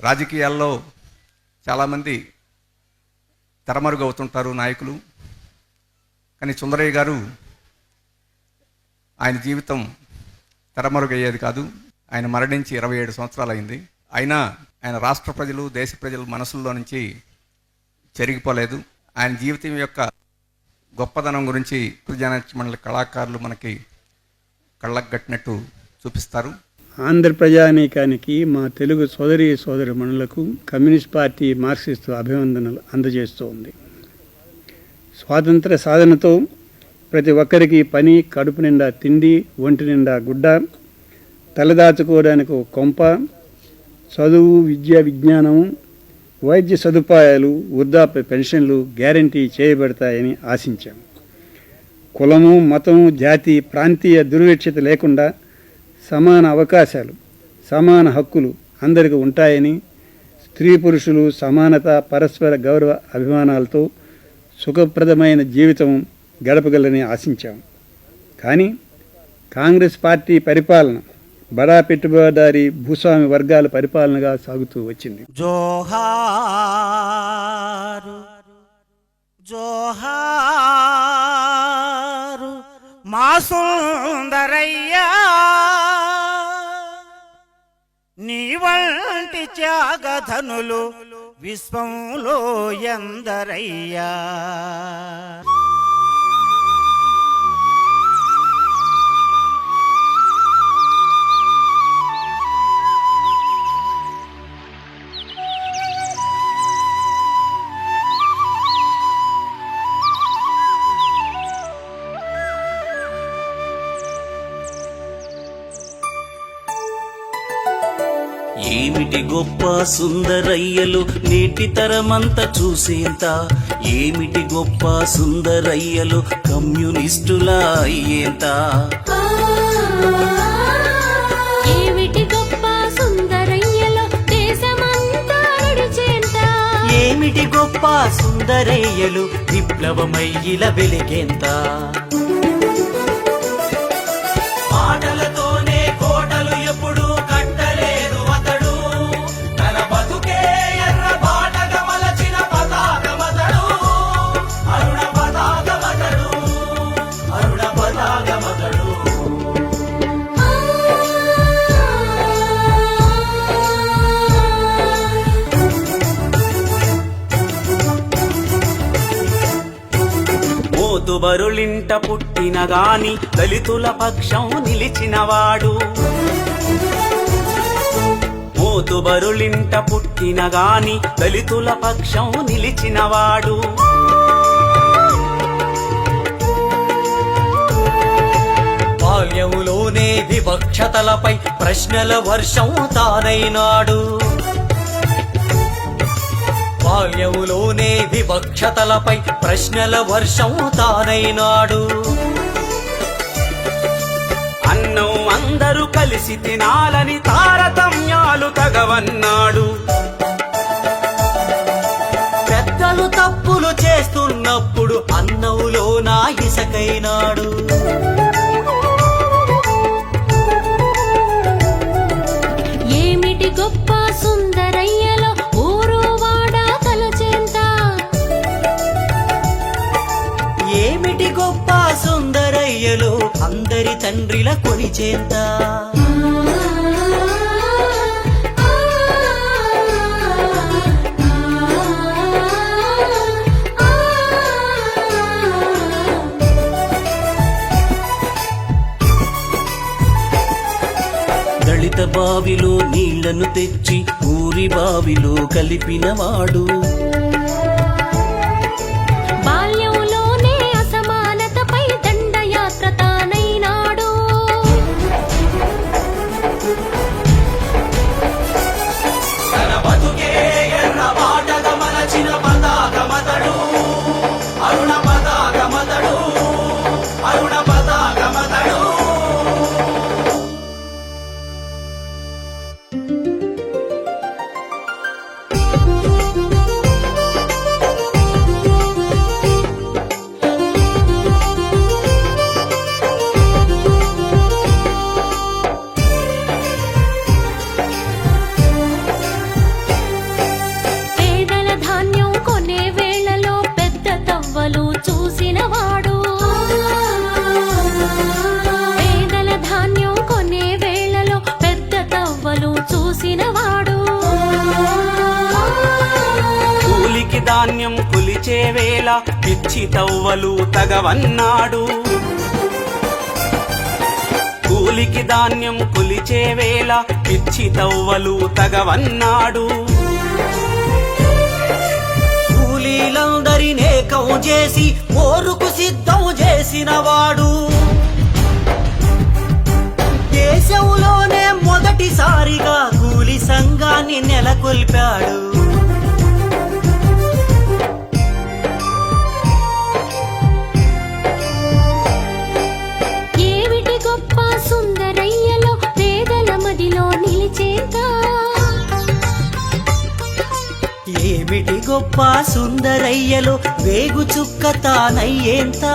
రాజకీయాల్లో చాలామంది తెరమరుగు అవుతుంటారు నాయకులు. కానీ సుందరయ్య గారు ఆయన జీవితం తెరమరుగయ్యేది కాదు. ఆయన మరణించి ఇరవై ఏడు సంవత్సరాలు అయింది అయినా ఆయన రాష్ట్ర ప్రజలు దేశ ప్రజల మనసుల్లో నుంచి చెరిగిపోలేదు. ఆయన జీవితం యొక్క గొప్పదనం గురించి ప్రజానాట్య మండలి కళాకారులు మనకి కళ్ళకు కట్టినట్టు చూపిస్తారు. ఆంధ్ర ప్రజానీకానికి మా తెలుగు సోదరి సోదరి మనులకు కమ్యూనిస్ట్ పార్టీ మార్క్సిస్ట్ అభివందనలు అందజేస్తూ ఉంది. స్వాతంత్ర సాధనతో ప్రతి ఒక్కరికి పని కడుపు నిండా తిండి ఒంటి నిండా గుడ్డ తలదాచుకోవడానికి కొంప చదువు విద్య విజ్ఞానం వైద్య సదుపాయాలు వృద్ధాప్య పెన్షన్లు గ్యారంటీ చేయబడతాయని ఆశించాం. కులము మతము జాతి ప్రాంతీయ దుర్వేక్షత లేకుండా సమాన అవకాశాలు సమాన హక్కులు అందరికీ ఉంటాయని స్త్రీ పురుషులు సమానత పరస్పర గౌరవ అభిమానాలతో సుఖప్రదమైన జీవితం గడపగలని ఆశించాం. కానీ కాంగ్రెస్ పార్టీ పరిపాలన బడా పెట్టుబడిదారి భూస్వామి వర్గాల పరిపాలనగా సాగుతూ వచ్చింది. జోహారు జోహారు మా సుందరయ్యా నీ వంటి త్యాగధనులు విశ్వంలో ఎందరయ్యా? గొప్ప సుందరయ్యలు నేటి తరమంత చూసేంత. ఏమిటి గొప్ప సుందరయ్యలు కమ్యూనిస్టుల అయ్యేంత? ఏమిటి గొప్ప సుందరయ్యలో దేశమంతా ఏమిటి గొప్ప సుందరయ్యలు విప్లవమయ్యిల వెలిగేంత? మోతుబరులింట పుట్టిన గాని దళితుల పక్షం నిలిచినవాడు. మోతుబరులింట పుట్టిన గాని దళితుల పక్షం నిలిచినవాడు. బాల్యములోనే వివక్షతలపై ప్రశ్నల వర్షం తానైనాడు. బాల్యములోనే వివక్షతలపై ప్రశ్నల వర్షం తానైనాడు. అన్నం అందరూ కలిసి తినాలని తారతమ్యాలు తగవన్నాడు. పెద్దలు తప్పులు చేస్తున్నప్పుడు అన్నవులో నా ఇసకైనాడు. తండ్రిల కొలిచేంత దళిత బావిలో నీళ్ళను తెచ్చి ఊరి బావిలో కలిపినవాడు తవ్వలు తగవన్నాడు. కూలికి ధాన్యం కొలిచే వేళ పిచ్చి తవ్వలు తగవన్నాడు. కూలీలందరినేకం చేసి ఓరుకు సిద్ధం చేసినవాడు. దేశంలోనే మొదటిసారిగా కూలి సంఘాన్ని నెలకొల్పాడు. ఏమిటి గొప్ప సుందరయ్యలో వేగు చుక్క తానయ్యేంతా?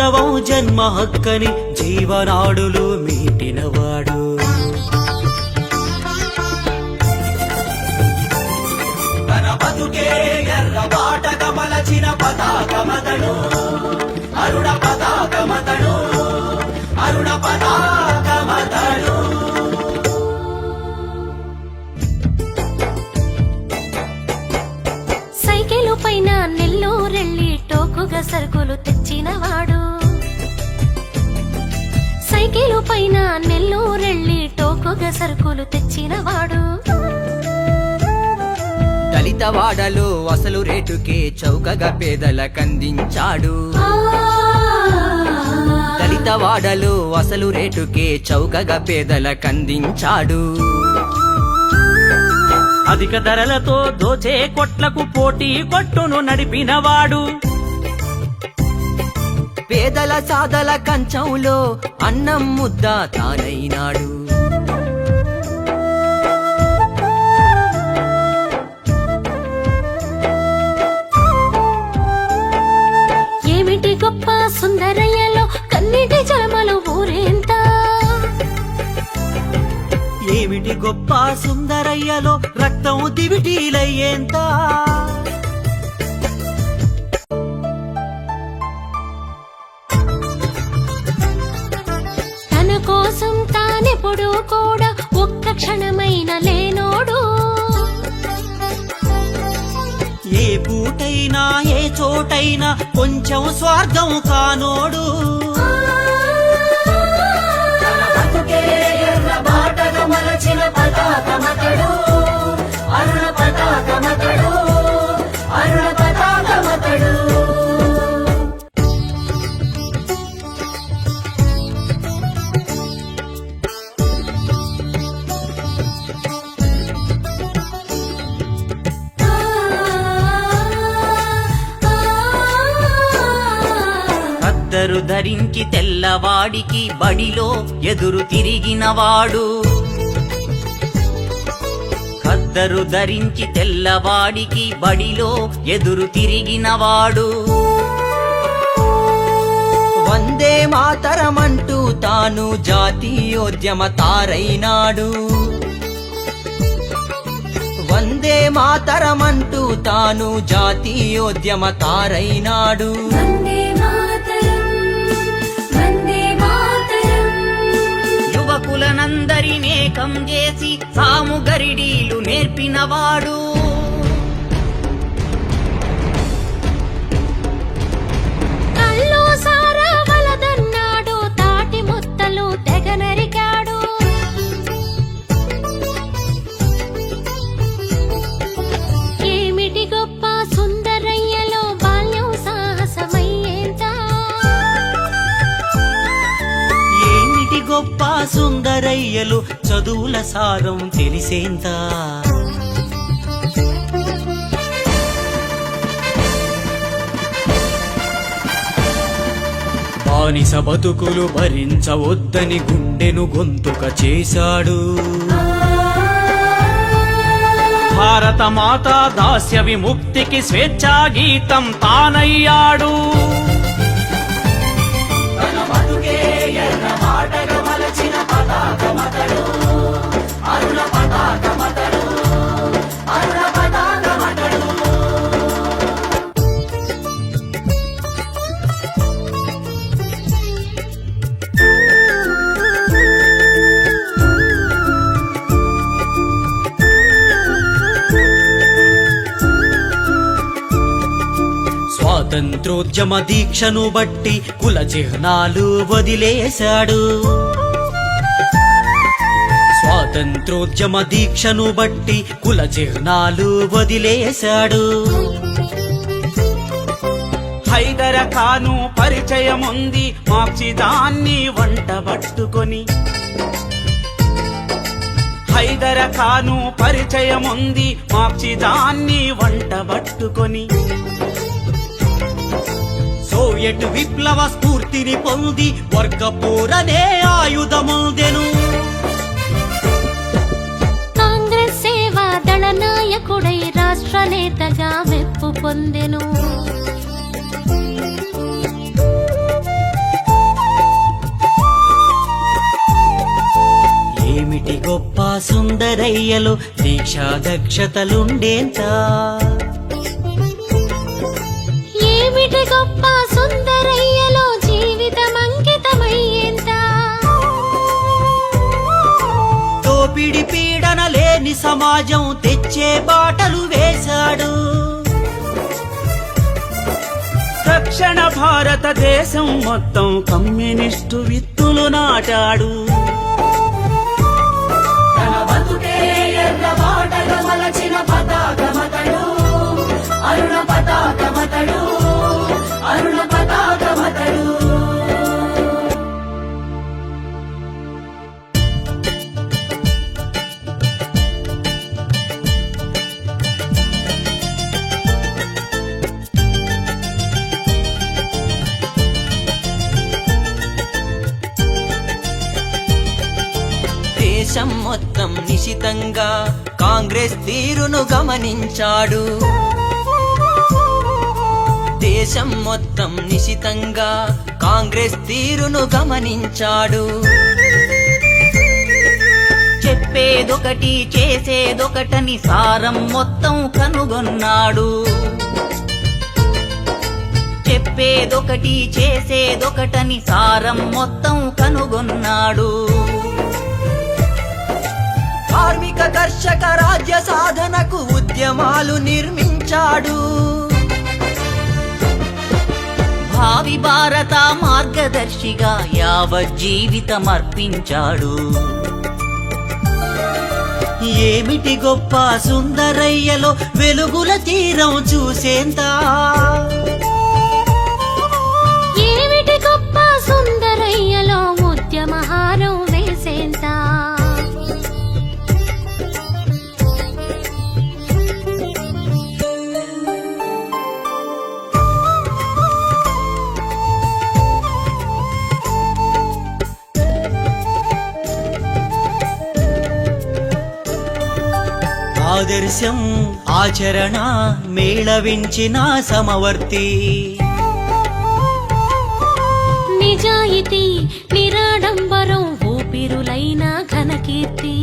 ఆత్మగౌరవం జన్మ హక్కని జీవనాడులు మీటినవాడు. తన బతుకే ఎర్ర బాటగా పతాకమతడు అరుణ పతాకమతడు పైన నెల్లూరెళ్ళి టోకుగా సరుకులు తెచ్చినవాడు. దళిత వాడలో అసలు రేటుకే చౌకగా పేదలకందించాడు దళిత వాడలో అసలు రేటుకే చౌకగా పేదలకందించాడు అధిక ధరలతో దోచే కొట్లకు పోటీ కొట్టును నడిపినవాడు. పేదల సాదల కంచంలో అన్నం ముద్ద తానైనాడు. ఏమిటి గొప్ప సుందరయ్యలో కన్నిటి జలమలు ఊరేంత? ఏమిటి గొప్ప సుందరయ్యలో రక్తం దివిటీలయ్యేంత? తానెప్పుడు కూడా ఒక్క క్షణమైన లేనోడు. ఏ పూటైనా ఏ చోటైనా కొంచెం స్వార్థం కానోడు. అద్దరు ధరించి తెల్లవాడికి బడిలో ఎదురు తిరిగినవాడు. ఖద్దరు ధరించి తెల్లవాడికి బడిలో ఎదురు తిరిగినవాడు. వందే మాతరమంటూ తాను జాతీయోద్యమ తారైనాడు. వందే మాతరమంటూ తాను జాతీయోద్యమ తారైనాడు. అందరినేకం చేసి సాము గరిడీలు నేర్పినవాడు. కళ్ళు సారా వలదన్నాడు తాటి ముత్తలు తెగనరి గొప్ప సుందరయ్యలు చదువుల సారం తెలిసేంత. బానిస బతుకులు భరించవద్దని గుండెను గొంతుక చేశాడు. భారత మాత దాస్య విముక్తికి స్వేచ్ఛా గీతం తానయ్యాడు. స్వాతంత్రోద్యమ దీక్షను బట్టి కుల చిహ్నాలు వదిలేశాడు. స్వాతంత్రోద్యమ దీక్షను బట్టి కుల చిహ్నాలు వదిలేశాడు. హైదర ఖాను పరిచయం ఉంది మార్చిదాన్ని వంట పట్టుకొని హైదర ఖాను పరిచయం ఉంది మార్చిదాన్ని వంట పట్టుకొని సోవియట్ విప్లవ స్ఫూర్తిని పొంది వర్గపూరనే ఆయుధముందెను. దళ నాయకుడై రాష్ట్ర నేతగా మెప్పు పొందెను. ఏమిటి గొప్ప సుందరయ్యలు దీక్షా దక్షతలుండేంత ఏమిటి గొప్ప సుందరయ్యలో జీవితం అంకితమయ్యేంత? తోపిడి లేని సమాజం తెచ్చే బాటలు వేశాడు. దక్షిణ భారతదేశం మొత్తం కమ్యూనిస్టు విత్తులు నాటాడు. దేశం తీరును గమనించాడు. దేశం మొత్తం నిశితంగా కాంగ్రెస్ తీరును గమనించాడు. చెప్పేదొకటి చేసేదొకటని సారం మొత్తం కనుగొన్నాడు. చెప్పేదొకటి చేసేదొకటని సారం మొత్తం కనుగొన్నాడు. కార్మిక కర్షక రాజ్య సాధనకు ఉద్యమాలు నిర్మించాడు. భావి భారత మార్గదర్శిగా యావత్ జీవితం అర్పించాడు. ఏమిటి గొప్ప సుందరయ్యలో వెలుగుల తీరం చూసేంత? ఏమిటి గొప్ప సుందరయ్యలో ఆచరణ మేళవించిన సమవర్తి. నిజాయితీ నిరాడంబరం ఊపిరులైన ఘనకీర్తి.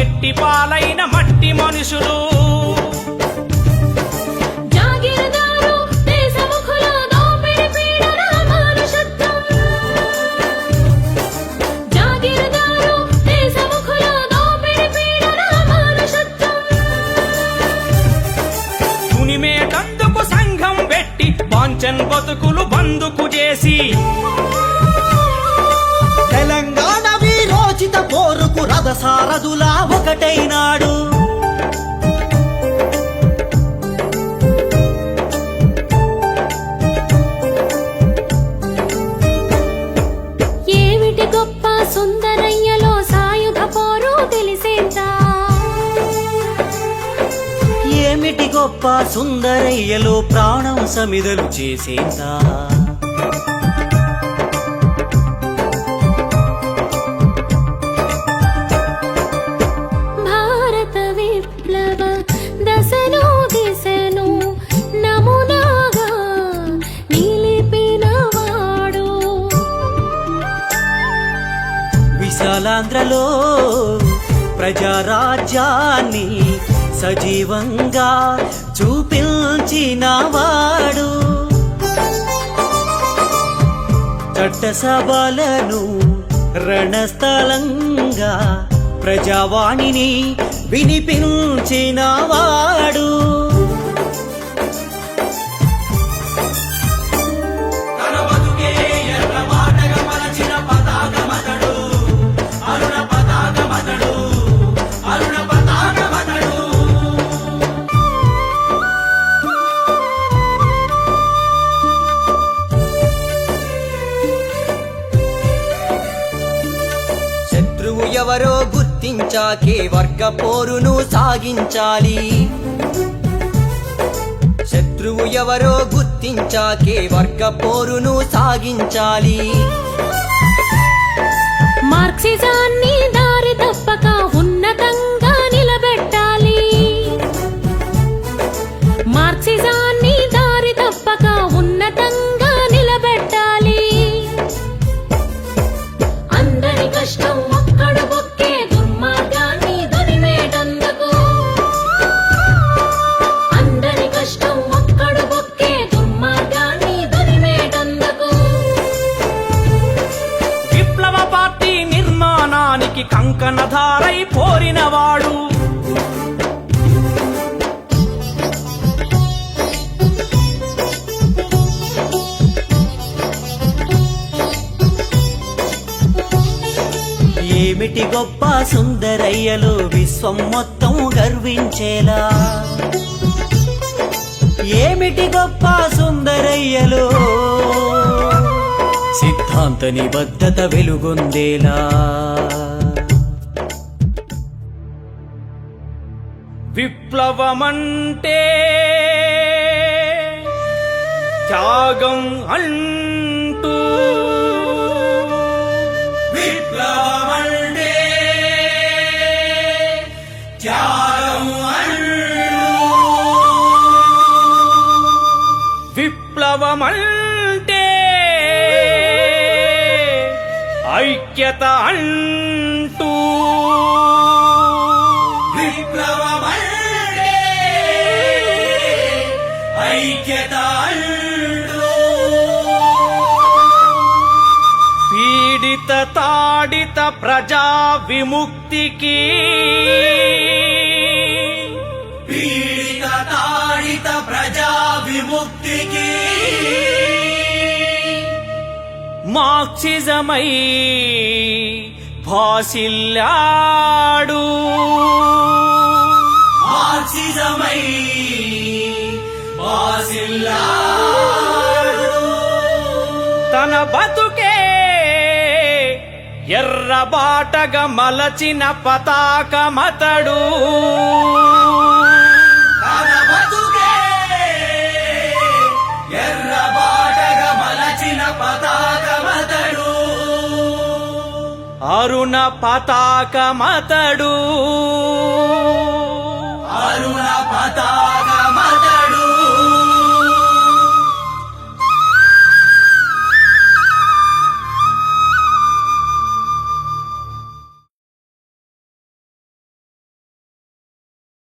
ఎట్టి పాలైన మట్టి మనుషులు. తునిమేటందుకు సంఘం పెన్షన్ బతుకులు బందుకు చేసి. పోరుకు రథసారథులా ఒకటైనాడు. ఏమిటి గొప్ప సుందరయ్యలో సాయుధ పోరు తెలిసేందా ఏమిటి గొప్ప సుందరయ్యలో ప్రాణం సమిదలు చేసేందా ప్రజారాజ్యాన్ని సజీవంగా చూపించినవాడు. చట్టసభలను రణస్థలంగా ప్రజావాణిని వినిపించినవాడు. ఎవరో గుర్తించాకే వర్గ పోరును సాగించాలి. శత్రువు ఎవరో గుర్తించాకే వర్గ పోరును సాగించాలి. మార్క్సిజాన్ని దారి తప్పక ఉన్నతంగా నిలబెట్టాలి. మార్క్సిజాన్ని దారి తప్పక ఉన్నతంగా విశ్వం మొత్తం గర్వించేలా. ఏమిటి గొప్ప సుందరయ్యలు? సిద్ధాంత నిబద్ధత వెలుగొందేలా? విప్లవమంటే త్యాగం అంటూ విప్లవమంటే ఐక్యత అంటూ. విప్లవమంటే ఐక్యత పీడిత తాడిత ప్రజా విముక్తికి విముక్తికి మార్క్సిజమై భాసిల్లాడు. మార్క్సిజమై భాసిల్లాడు. తన బతుకే ఎర్రబాటగా మలచిన పతాకమతడు. అరుణ పతాకమతడు. అరుణ పతాక